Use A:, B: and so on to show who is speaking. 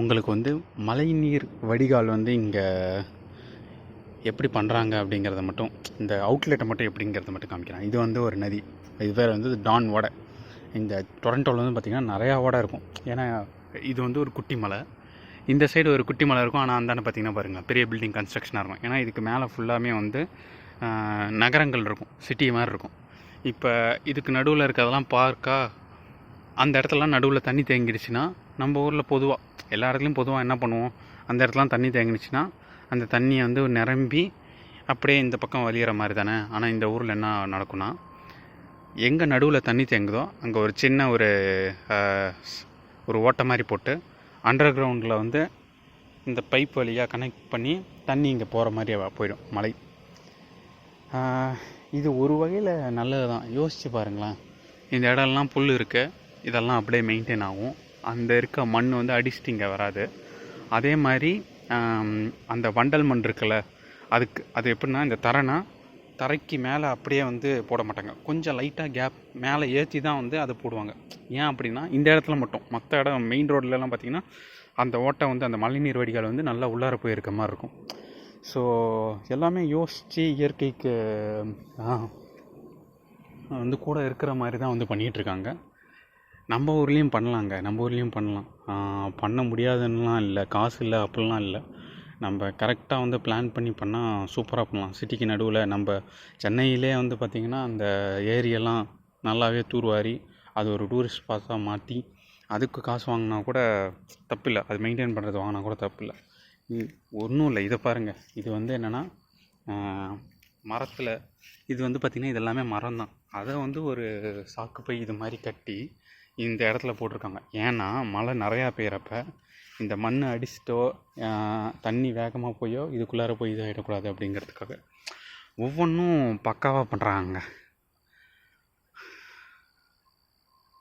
A: உங்களுக்கு வந்து மழைநீர் வடிகால் வந்து இங்கே எப்படி பண்ணுறாங்க அப்படிங்கிறத மட்டும் இந்த அவுட்லெட்டை மட்டும் எப்படிங்கிறத மட்டும் காமிக்கிறேன். இது வந்து ஒரு நதி. இது பேர் வந்து டான் ஓடை இந்த டொரண்டோவில் வந்து பார்த்திங்கன்னா நிறையா ஓடை இருக்கும். ஏன்னா இது வந்து ஒரு குட்டி மலை. இந்த சைடு ஒரு குட்டி மலை இருக்கும். ஆனால் அந்தாண்ட பார்த்தீங்கன்னா பாருங்கள் பெரிய பில்டிங் கன்ஸ்ட்ரக்ஷனாக இருக்கும். ஏன்னா இதுக்கு மேலே ஃபுல்லாமே வந்து நகரங்கள் இருக்கும். சிட்டி மாதிரி இருக்கும். இப்போ இதுக்கு நடுவில் இருக்கிறதெல்லாம் பார்க்கா அந்த இடத்துலலாம் நடுவில் தண்ணி தேங்கிடுச்சுன்னா நம்ம ஊரில் பொதுவாக எல்லா இடத்துலையும் பொதுவாக என்ன பண்ணுவோம்? அந்த இடத்துலாம் தண்ணி தேங்கினுச்சுன்னா அந்த தண்ணியை வந்து நிரம்பி அப்படியே இந்த பக்கம் வலியிற மாதிரி தானே? ஆனால் இந்த ஊரில் என்ன நடக்கும்னா எங்கே நடுவில் தண்ணி தேங்குதோ அங்கே ஒரு சின்ன ஒரு ஒரு ஓட்டை மாதிரி போட்டு அண்டர் கிரவுண்டில் வந்து இந்த பைப் வழியாக கனெக்ட் பண்ணி தண்ணி இங்கே போகிற மாதிரி போயிடும் மழை இது ஒரு வகையில் நல்லது தான் யோசித்து பாருங்களேன். இந்த இடம்லாம் புல் இருக்குது இதெல்லாம் அப்படியே மெயின்டைன் ஆகும். அந்த இருக்க மண் வந்து அடிச்சுட்டு இங்கே வராது. அதே மாதிரி அந்த வண்டல் மண் இருக்குல்ல அதுக்கு அது எப்படின்னா இந்த தரைனா தரைக்கு மேலே அப்படியே வந்து போட மாட்டாங்க. கொஞ்சம் லைட்டாக கேப் மேலே ஏற்றி தான் வந்து அதை போடுவாங்க. ஏன் அப்படின்னா இந்த இடத்துல மட்டும். மற்ற இடம் மெயின் ரோட்லலாம் பார்த்திங்கன்னா அந்த ஓட்டை வந்து அந்த மழைநீர் வடிகால் வந்து நல்லா உள்ளார போயிருக்க மாதிரி இருக்கும். ஸோ எல்லாமே யோசித்து இயற்கைக்கு வந்து கூட இருக்கிற மாதிரி தான் வந்து பண்ணிகிட்ருக்காங்க நம்ம ஊர்லேயும் பண்ணலாங்க. நம்ம ஊர்லேயும் பண்ணலாம். பண்ண முடியாதுன்னெலாம் இல்லை. காசு இல்லை அப்படிலாம் இல்லை. நம்ம கரெக்டாக வந்து பிளான் பண்ணி பண்ணால் சூப்பராக பண்ணலாம். சிட்டிக்கு நடுவில் நம்ம சென்னையிலே வந்து பார்த்திங்கன்னா அந்த ஏரியெல்லாம் நல்லாவே தூர்வாரி அது ஒரு டூரிஸ்ட் ஸ்பாட்டாக மாற்றி அதுக்கு காசு வாங்கினா கூட தப்பில்லை. அது மெயின்டைன் பண்ணுறது வாங்கினா கூட தப்பில்லை. ஒன்றும் இல்லை. இதை பாருங்கள் இது வந்து என்னென்னா மரத்தில் இது வந்து பார்த்திங்கன்னா இது எல்லாமே மரம் தான் அதை வந்து ஒரு சாக்கு பை இது மாதிரி கட்டி இந்த இடத்துல போட்டிருக்காங்க. ஏன்னா மழை நிறையா பெய்கிறப்ப இந்த மண் அடிச்சிட்டோ தண்ணி வேகமாக போயோ இதுக்குள்ளார போய் இதாகிடக்கூடாது அப்படிங்கிறதுக்காக ஒவ்வொன்றும் பக்காவாக பண்ணுறாங்க